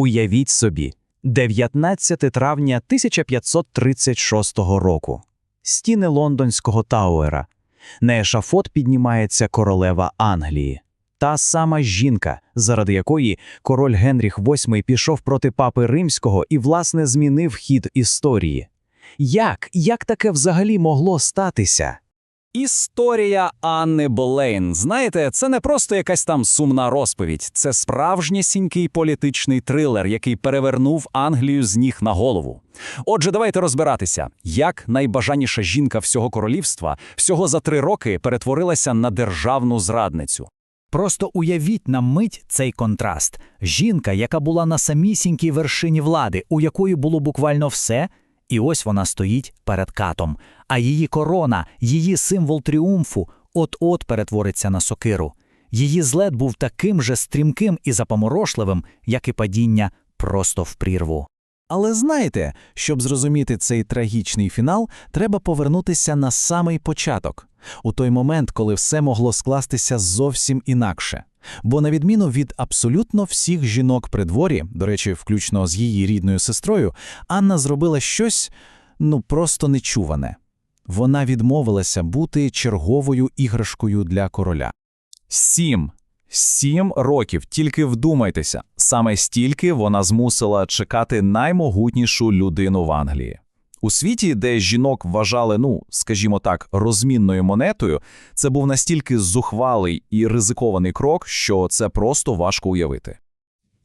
Уявіть собі, 19 травня 1536 року. Стіни лондонського Тауера. На ешафот піднімається королева Англії. Та сама жінка, заради якої король Генріх VIII пішов проти папи римського і, власне, змінив хід історії. Як? Як таке взагалі могло статися? Історія Анни Болейн. Знаєте, це не просто якась там сумна розповідь, це справжнісінький політичний трилер, який перевернув Англію з ніг на голову. Отже, давайте розбиратися, як найбажаніша жінка всього королівства всього за три роки перетворилася на державну зрадницю. Просто уявіть на мить цей контраст. Жінка, яка була на самісінькій вершині влади, у якої було буквально все, і ось вона стоїть перед катом, а її корона, її символ тріумфу, от-от перетвориться на сокиру. Її злет був таким же стрімким і запоморошливим, як і падіння просто в прірву. Але знаєте, щоб зрозуміти цей трагічний фінал, треба повернутися на самий початок, у той момент, коли все могло скластися зовсім інакше. Бо, на відміну від абсолютно всіх жінок при дворі, до речі, включно з її рідною сестрою, Анна зробила щось ну просто нечуване. Вона відмовилася бути черговою іграшкою для короля. Сім. Сім років, тільки вдумайтеся, саме стільки вона змусила чекати наймогутнішу людину в Англії. У світі, де жінок вважали, ну, скажімо так, розмінною монетою, це був настільки зухвалий і ризикований крок, що це просто важко уявити.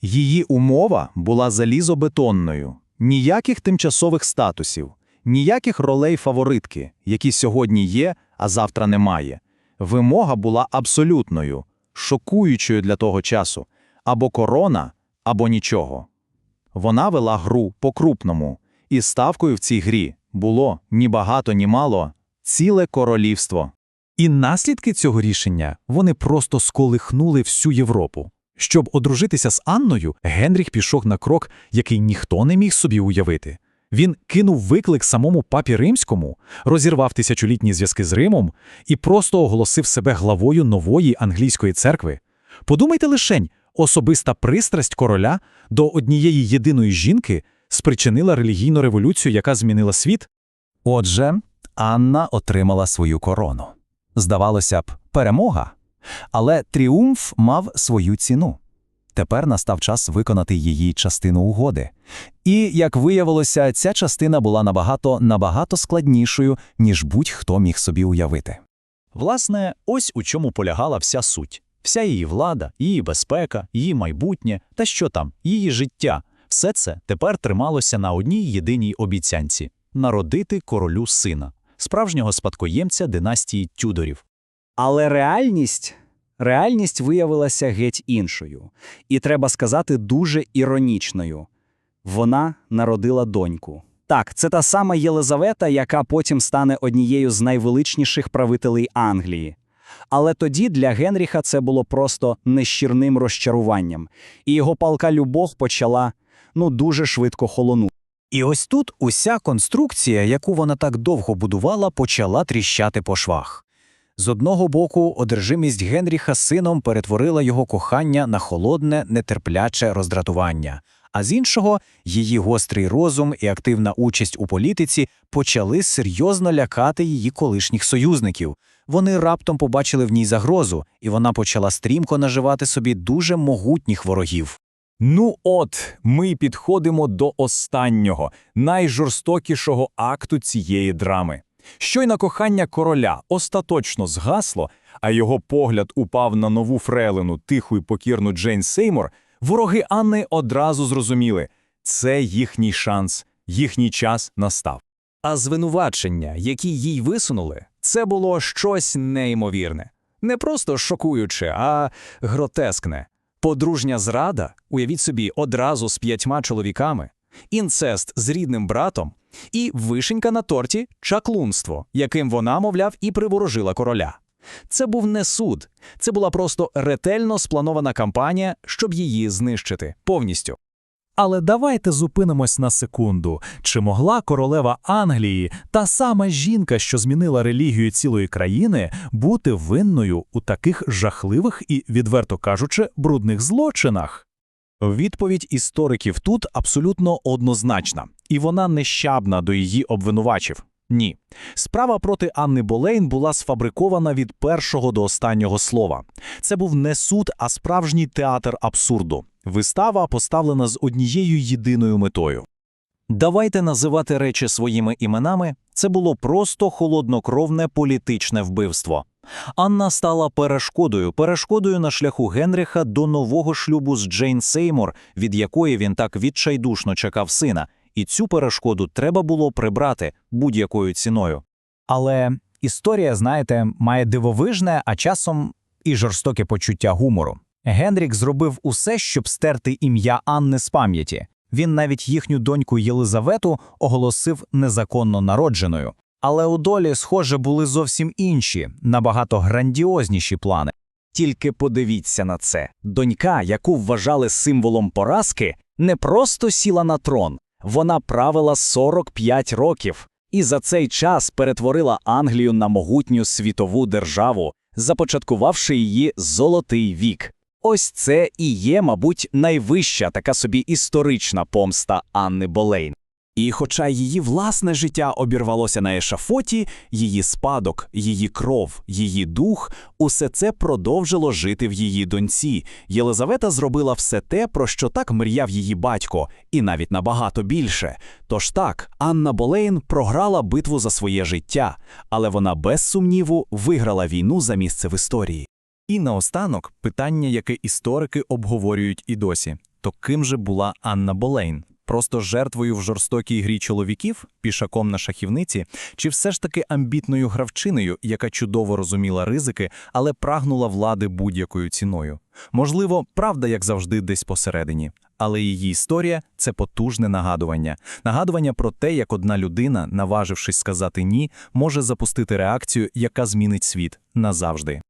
Її умова була залізобетонною. Ніяких тимчасових статусів, ніяких ролей фаворитки, які сьогодні є, а завтра немає. Вимога була абсолютною, шокуючою для того часу. Або корона, або нічого. Вона вела гру по-крупному, і ставкою в цій грі було ні багато, ні мало ціле королівство. І наслідки цього рішення вони просто сколихнули всю Європу. Щоб одружитися з Анною, Генріх пішов на крок, який ніхто не міг собі уявити. Він кинув виклик самому папі римському, розірвав тисячолітні зв'язки з Римом і просто оголосив себе главою нової англійської церкви. Подумайте лишень, особиста пристрасть короля до однієї єдиної жінки спричинила релігійну революцію, яка змінила світ. Отже, Анна отримала свою корону. Здавалося б, перемога. Але тріумф мав свою ціну. Тепер настав час виконати її частину угоди. І, як виявилося, ця частина була набагато набагато складнішою, ніж будь-хто міг собі уявити. Власне, ось у чому полягала вся суть. Вся її влада, її безпека, її майбутнє та що там, її життя. Все це тепер трималося на одній єдиній обіцянці народити королю сина, справжнього спадкоємця династії Тюдорів. Але реальність, реальність виявилася геть іншою. І треба сказати, дуже іронічною. Вона народила доньку. Так, це та сама Єлизавета, яка потім стане однією з найвеличніших правителей Англії. Але тоді для Генріха це було просто нещирним розчаруванням, і його палка любов почала ну дуже швидко холонути. І ось тут уся конструкція, яку вона так довго будувала, почала тріщати по швах. З одного боку, одержимість Генріха сином перетворила його кохання на холодне, нетерпляче роздратування, а з іншого, її гострий розум і активна участь у політиці почали серйозно лякати її колишніх союзників. Вони раптом побачили в ній загрозу, і вона почала стрімко наживати собі дуже могутніх ворогів. Ну от, ми підходимо до останнього, найжорстокішого акту цієї драми. Щойно кохання короля остаточно згасло, а його погляд упав на нову фрейлину, тиху й покірну Джейн Сеймор, вороги Анни одразу зрозуміли – це їхній шанс, їхній час настав. А звинувачення, які їй висунули, це було щось неймовірне. Не просто шокуюче, а гротескне. Подружня зрада, уявіть собі, одразу з п'ятьма чоловіками, інцест з рідним братом і вишенька на торті чаклунство, яким вона, мовляв, і приворожила короля. Це був не суд, це була просто ретельно спланована кампанія, щоб її знищити повністю. Але давайте зупинимось на секунду. Чи могла королева Англії, та сама жінка, що змінила релігію цілої країни, бути винною у таких жахливих і, відверто кажучи, брудних злочинах? Відповідь істориків тут абсолютно однозначна, і вона нещабна до її обвинувачів. Ні. Справа проти Анни Болейн була сфабрикована від першого до останнього слова. Це був не суд, а справжній театр абсурду. Вистава поставлена з однією єдиною метою. Давайте називати речі своїми іменами. Це було просто холоднокровне політичне вбивство. Анна стала перешкодою, перешкодою на шляху Генріха до нового шлюбу з Джейн Сеймур, від якої він так відчайдушно чекав сина, і цю перешкоду треба було прибрати будь-якою ціною. Але історія, знаєте, має дивовижне, а часом і жорстоке почуття гумору. Генрік зробив усе, щоб стерти ім'я Анни з пам'яті. Він навіть їхню доньку Єлизавету оголосив незаконно народженою. Але у долі, схоже, були зовсім інші, набагато грандіозніші плани. Тільки подивіться на це. Донька, яку вважали символом поразки, не просто сіла на трон, вона правила 45 років і за цей час перетворила Англію на могутню світову державу, започаткувавши її золотий вік. Ось це і є, мабуть, найвища така собі історична помста Анни Болейн. І хоча її власне життя обірвалося на ешафоті, її спадок, її кров, її дух усе це продовжило жити в її доньці. Єлизавета зробила все те, про що так мріяв її батько, і навіть набагато більше. Тож так, Анна Болейн програла битву за своє життя, але вона без сумніву виграла війну за місце в історії. І наостанок питання, яке історики обговорюють і досі. То ким же була Анна Болейн? Просто жертвою в жорстокій грі чоловіків, пішаком на шахівниці, чи все ж таки амбітною гравчиною, яка чудово розуміла ризики, але прагнула влади будь-якою ціною? Можливо, правда, як завжди, десь посередині. Але її історія це потужне нагадування. Нагадування про те, як одна людина, наважившись сказати ні, може запустити реакцію, яка змінить світ назавжди.